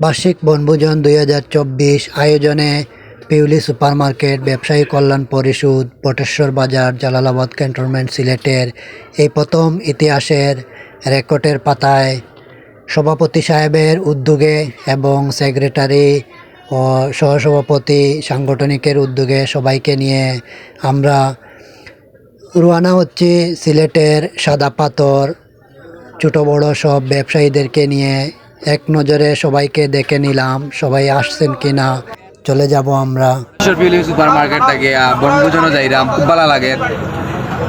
বার্ষিক বনভোজন দুই হাজার চব্বিশ আয়োজনে পিউলি সুপারমার্কেট, ব্যবসায়ী কল্যাণ পরিষদ, বটেশ্বর বাজার, জালালাবাদ ক্যান্টনমেন্ট সিলেটের এই প্রথম ইতিহাসের রেকর্ডের পাতায় সভাপতি সাহেবের উদ্যোগে এবং সেক্রেটারি ও সহসভাপতি সাংগঠনিকের উদ্যোগে সবাইকে নিয়ে আমরা রোয়ানা হচ্ছে সিলেটের সাদা পাথর, ছোটো বড়ো সব ব্যবসায়ীদেরকে নিয়ে এক নজরে সবাইকে দেখে নিলাম সবাই আসছেন কিনা চলে যাব আমরা। সুপার মার্কেট থেকে বনভোজনও যাইরাম খুব ভালো লাগে।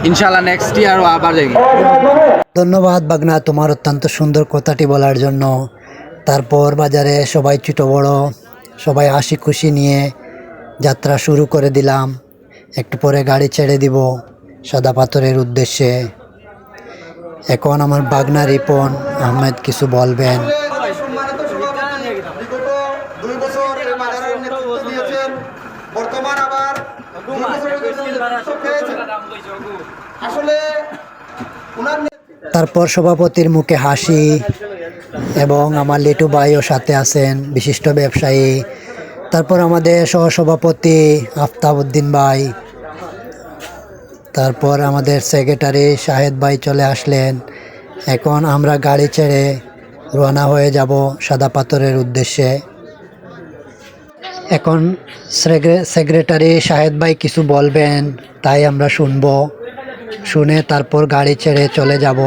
ইনশাল্লাহ নেক্সট ইয়ারও আবার যাইম ধন্যবাদ বাগনা তোমার অত্যন্ত সুন্দর কথাটি বলার জন্য। তারপর বাজারে সবাই ছোটো বড় সবাই হাসি খুশি নিয়ে যাত্রা শুরু করে দিলাম। একটু পরে গাড়ি ছেড়ে দিব সাদা পাথরের উদ্দেশ্যে। এখন আমার বাগনা রিপন আহমেদ কিছু বলবেন সম্মানিত সভাপতি বিগত দুই বছর এই বাজারের নেতৃত্ব দিয়েছেন বর্তমান আবার দুই বছরের জন্য নেতৃত্ব পেয়েছেন আসলে ওনার নেতৃত্বে তারপর সভাপতির মুখে হাসি এবং আমার লিটু ভাইও সাথে আছেন, বিশিষ্ট ব্যবসায়ী। তারপর আমাদের সহসভাপতি আফতাবউদ্দিন ভাই। তারপর আমাদের সেক্রেটারি শাহেদ ভাই চলে আসলেন। এখন আমরা গাড়ি ছেড়ে রওনা হয়ে যাব সাদা পাথরের উদ্দেশ্যে। এখন সেক্রে- সেক্রেটারি শাহেদ ভাই কিছু বলবেন, তাই আমরা শুনব। শুনে তারপর গাড়ি ছেড়ে চলে যাব।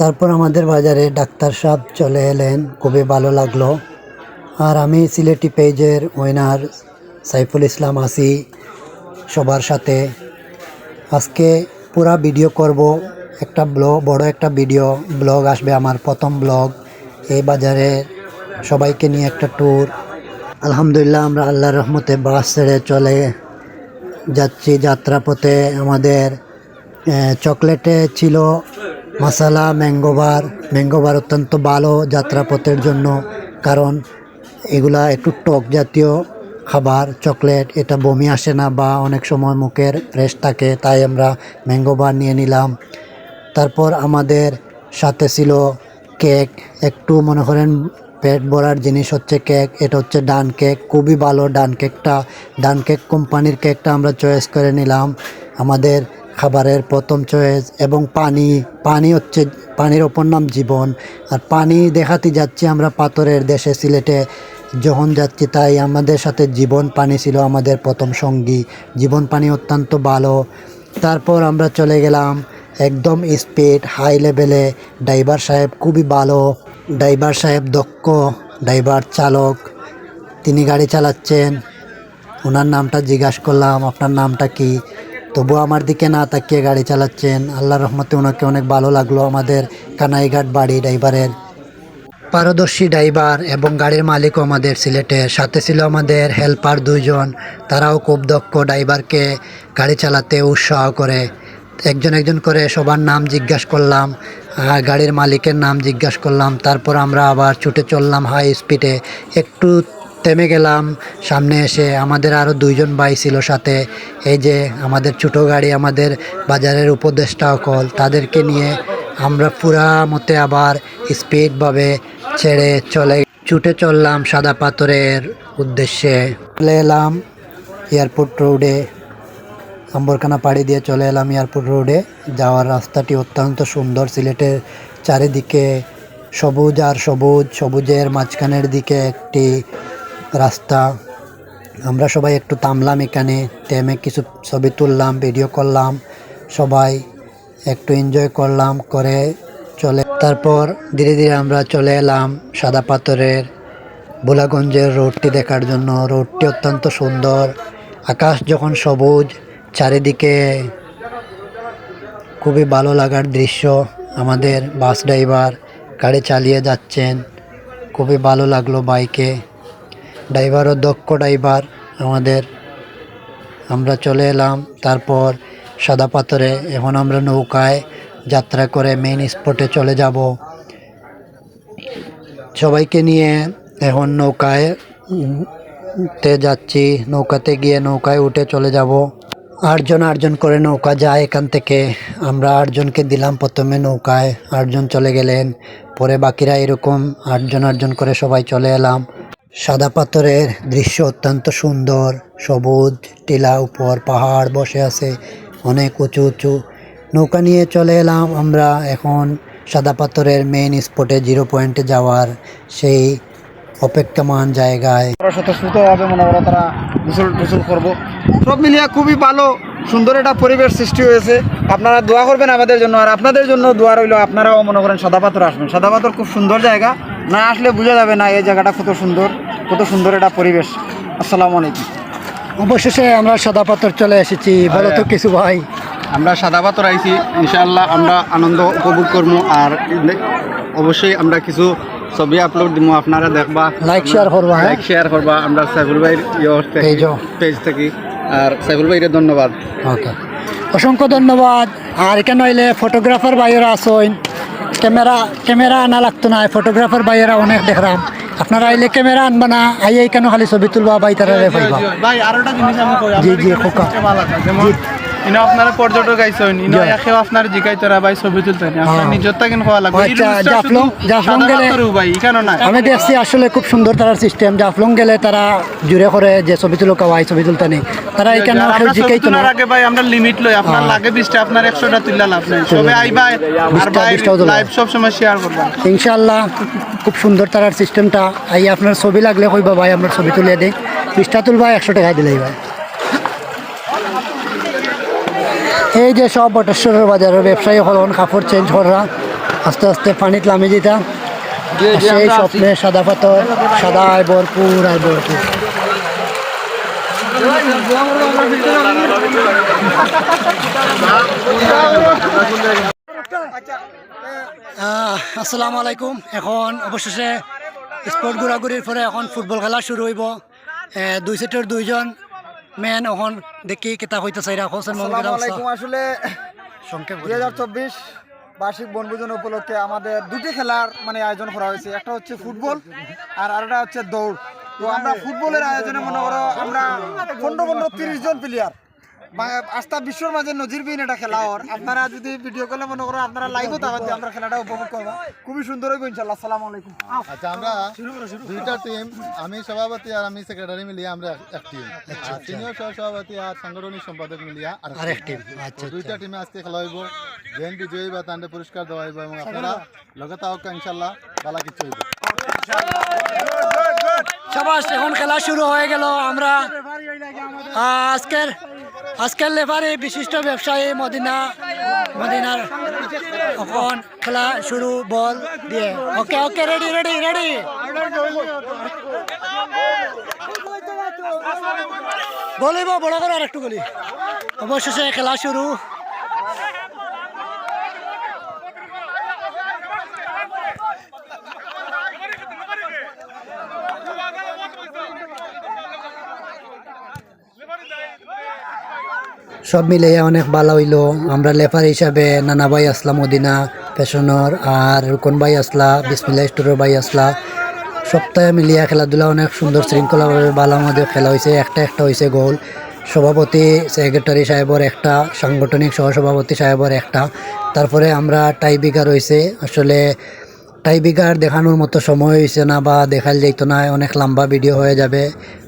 তারপর আমাদের বাজারে ডাক্তার সাহেব চলে এলেন, খুবই ভালো লাগল। আর আমি সিলেটি পেজের ওয়েনার সাইফুল ইসলাম আসি সবার সাথে। আজকে পুরা ভিডিও করব, একটা ব্লগ বড় একটা ভিডিও, ব্লগ আসবে আমার প্রথম ব্লগ। এই বাজারে সবাইকে নিয়ে একটা ট্যুর আলহামদুলিল্লাহ আমরা আল্লাহর রহমতে বাস ছেড়ে চলে যাচ্ছি যাত্রাপথে আমাদের চকলেটে ছিল মশালা ম্যাঙ্গোবার ম্যাঙ্গোবার অত্যন্ত ভালো যাত্রাপথের জন্য, কারণ এগুলা একটু টক জাতীয় খাবার, চকলেট, এটা বমি আসে না বা অনেক সময় মুখের ফ্রেশ থাকে, তাই আমরা ম্যাঙ্গোবার নিয়ে নিলাম। তারপর আমাদের সাথে ছিল কেক একটু মনে করেন পেট ভরার জিনিস হচ্ছে কেক, এটা হচ্ছে ডান কেক, খুবই ভালো ডান কেকটা। ডান কেক কোম্পানির কেকটা আমরা চয়েস করে নিলাম। আমাদের খাবারের প্রথম চয়েস এবং পানি পানি হচ্ছে, পানির ওপর নাম জীবন। আর পানি দেখাতে যাচ্ছি আমরা পাথরের দেশে, সিলেটে। যখন যাচ্ছি তাই আমাদের সাথে জীবন পানি ছিল আমাদের প্রথম সঙ্গী। জীবন পানি অত্যন্ত ভালো। তারপর আমরা চলে গেলাম একদম স্পিড হাই লেভেলে ড্রাইভার সাহেব খুবই ভালো। ড্রাইভার সাহেব দক্ষ, ড্রাইভার চালক, তিনি গাড়ি চালাচ্ছেন। ওনার নামটা জিজ্ঞাসা করলাম, আপনার নামটা কি? তবু আমার দিকে না তাকিয়ে গাড়ি চালাচ্ছেন। আল্লাহ রহমতে ওনাকে অনেক ভালো লাগল, আমাদের কানাইঘাট বাড়ি ড্রাইভারের। পারদর্শী ড্রাইভার এবং গাড়ির মালিকও আমাদের সিলেটের। সাথে ছিল আমাদের হেল্পার দুইজন, তারাও খুব দক্ষ ড্রাইভারকে গাড়ি চালাতে উৎসাহ করে। একজন একজন করে সবার নাম জিজ্ঞাসা করলাম গাড়ির মালিকের নাম জিজ্ঞাসা করলাম, তারপর আমরা আবার ছুটে চললাম হাই স্পিডে একটু থেমে গেলাম, সামনে এসে আমাদের আরও দুইজন ভাই ছিল সাথে। এই যে আমাদের ছোটো গাড়ি, আমাদের বাজারের উপদেষ্টা অকল তাদেরকে নিয়ে আমরা পুরা মতে আবার স্পিডভাবে ছেড়ে চলে ছুটে চললাম সাদা পাথরের উদ্দেশ্যে। চলে এলাম এয়ারপোর্ট রোডে আম্বরখানা পাড়ি দিয়ে চলে এলাম এয়ারপোর্ট রোডে। যাওয়ার রাস্তাটি অত্যন্ত সুন্দর। সিলেটের চারিদিকে সবুজ আর সবুজ, সবুজের মাঝখানের দিকে একটি রাস্তা। আমরা সবাই একটু থামলাম এখানে, থেমে কিছু ছবি তুললাম ভিডিও করলাম। সবাই একটু এনজয় করলাম, করে চলে তারপর ধীরে ধীরে আমরা চলে এলাম সাদা পাথরের বোলাগঞ্জের রোডটি দেখার জন্য। রোডটি অত্যন্ত সুন্দর। আকাশ যখন সবুজ চারিদিকে খুবই ভালো লাগার দৃশ্য। আমাদের বাস ড্রাইভার গাড়ি চালিয়ে যাচ্ছেন। খুবই ভালো লাগল বাইকে। ড্রাইভারও দক্ষ ড্রাইভার আমাদের। আমরা চলে এলাম, তারপর সাদা পাথরে এখন আমরা নৌকায় যাত্রা করে মেইন স্পটে চলে যাব। সবাইকে নিয়ে এখন নৌকায় তে যাচ্ছি, নৌকাতে গিয়ে নৌকায় উঠে চলে যাব। আটজন আটজন করে নৌকা যায় এখান থেকে। আমরা আটজনকে দিলাম প্রথমে নৌকায়। আটজন চলে গেলেন। পরে বাকিরা এরকম আটজন আটজন করে সবাই চলে এলাম। সাদা পাথরের দৃশ্য অত্যন্ত সুন্দর। সবুজ টিলা উপর পাহাড় বসে আছে। অনেক উঁচু উঁচু নৌকা নিয়ে চলে এলাম। আমরা এখন সাদা পাথরের মেইন স্পটে জিরো পয়েন্টে যাওয়ার সেই অপেক্ষমান জায়গায়। স্বতঃস্ফূর্তভাবে মনে করো তারা গোসল গোসল করব। সব মিলিয়ে খুবই ভালো সুন্দর একটা পরিবেশ সৃষ্টি হয়েছে। আপনারা দোয়া করবেন আমাদের জন্য আর আপনাদের জন্য দোয়া রইল আপনারাও মনে করেন সাদা পাথর আসবেন। সাদা পাথর খুব সুন্দর জায়গা না আসলে বোঝা যাবে না এই জায়গাটা কত সুন্দর কত সুন্দর একটা পরিবেশ। আসসালামু আলাইকুম। অবশেষে আমরা সাদা পাথর চলে এসেছি। বলো তো কিছু ভাই। আমরা সাদা পাথর আইছি ইনশাআল্লাহ আমরা আনন্দ উপভোগ করব আর অবশ্যই আমরা কিছু ছবি আপলোড দিব আপনারা দেখবা। লাইক শেয়ার করবা হ্যাঁ? লাইক শেয়ার করবা। আমরা সাইফুল ভাইয়ের ও। পেজ থেকে। আর সাইফুল ভাইয়ের ধন্যবাদ। ওকে অসংখ্য ধন্যবাদ। আর এখানে হইলে ফটোগ্রাফার ভাইয়েরা আসইন ক্যামেরা ক্যামেরা আনা লাগতো না ফটোগ্রাফার ভাইয়েরা অনেক দেখলাম। আপনারা আইলে ক্যামেরা আনবা না আইয়ে কেন খালি ছবি তুলবা তারা ভাই আরোটা জিনিস আমি কই জি জি খোকা। ইনো আপনার পর্যটক আইছেন ইনো একেও আপনার জিকাইতরা ভাই ছবি তুলতেন আপনার হ্যাঁ। নিজের তাকেন খাওয়া লাগবে? জাফলং জাফলং গেলে ভাই এখানে না আমি দেখছি আসলে খুব সুন্দর তার সিস্টেম জাফলং গেলে তারা জুড়ে করে যে ছবি তুলো কাওয়াই ছবি তুলতে নেই। তারা এখানে আমরা না? আগে ভাই আমরা লিমিট লই আপনার হ্যাঁ। লাগে বিশটা আপনার একশোটা তুললে লাভ নাই। সবে আইবা আর ভাই লাইভ সব সময় শেয়ার করবা। ইনশাল্লাহ খুব সুন্দর তারার সিস্টেমটা আই আপনার ছবি লাগলে কইবা ভাই আপনার ছবি তুলে দিই। পিসটা তুলবা একশো টাকা দিলেই ভাই এই যে সব বটেশ্বরের বাজারের ব্যবসায়ী হলন কাপড় চেঞ্জ করা আস্তে আস্তে পানিত লামে যেটা সেই স্বপ্নে সাদা পাথর সাদা আয় ভরপুর আয় ভরপুর। আসসালামু আলাইকুম। এখন অবশেষে স্পোর্ট ঘোরাঘুরির পরে এখন ফুটবল খেলা শুরু হইব। দুই সেটের দুইজন মেন এখন দেখি কেতা হইতে চাই। রাখো আসসালামু আসলে সংক্ষেপ দুই হাজার চব্বিশ বার্ষিক বনভোজন উপলক্ষে আমাদের দুটি খেলার মানে আয়োজন করা হয়েছে। একটা হচ্ছে ফুটবল আর আরেকটা হচ্ছে দৌড়। তো আমরা ফুটবলের আয়োজনে মনে করো আমরা পনেরো পনেরো তিরিশ জন প্লেয়ার আস্থা বিশ্বর মাঝে নজিরবিহীন এটা খেলা হওয়ার। আপনারা যদি ভিডিও কলে মনে করো আপনারা লাইভও থাকতে আমরা খেলাটা উপভোগ করব। খুবই সুন্দর হইব ইনশাল্লাহ আসসালামু আলাইকুম। আচ্ছা আমরা দুইটা টিম আমি সভাপতি আর আমি সেক্রেটারি মিলিয়ে আমরা এক টিম আর সিনিয়র সহ সভাপতি আর সাংগঠনিক সম্পাদক মিলিয়ে আর এক টিম আচ্ছা দুইটা টিমে আজকে খেলা হইব। জেন বিজয়ী বা তান্ডে পুরস্কার দেওয়া হইব এবং আপনারা লগে থাকক ইনশাল্লাহ বালা কিছু হইব। সবাস এখন খেলা শুরু হয়ে গেল। আমরা আজকের আজকের লেফারি বিশিষ্ট ব্যবসায়ী মদিনা, মদিনার এখন খেলা শুরু, বল দিয়ে। Okay okay ready ready ready বলিব, বড় করে আর একটু বলি। অবশেষে খেলা শুরু। সব মিলিয়ে অনেক ভালো হইল। আমরা লেফার হিসাবে নানা ভাই আসলা মদিনা পেশনর আর রুকন ভাই আসলা বিসমিল্লা স্টোরের ভাই আসলা। সপ্তাহে মিলিয়া খেলাধুলা অনেক সুন্দর শৃঙ্খলাভাবে ভালো আমাদের খেলা হয়েছে একটা একটা হয়েছে গোল। সভাপতি, সেক্রেটারি সাহেবর একটা, সাংগঠনিক সহসভাপতি সাহেবর একটা। তারপরে আমরা টাইবিকার হয়েছে আসলে টাইবিকার দেখানোর মতো সময় হয়েছে না বা দেখাল যাইতো না। অনেক লম্বা ভিডিও হয়ে যাবে।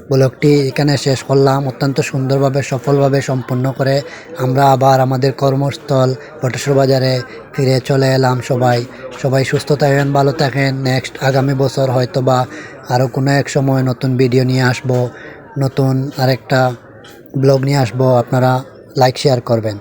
ব্লগটি এখানে শেষ করলাম। অত্যন্ত সুন্দরভাবে, সফলভাবে সম্পন্ন করে আমরা আবার আমাদের কর্মস্থল বটেশ্বর বাজারে ফিরে চলে এলাম সবাই। সবাই সুস্থ থাকেন, ভালো থাকেন। নেক্সট আগামী বছর হয়তো বা আরও কোনো এক সময় নতুন ভিডিও নিয়ে আসব, নতুন আরেকটা ব্লগ নিয়ে আসব। আপনারা লাইক শেয়ার করবেন।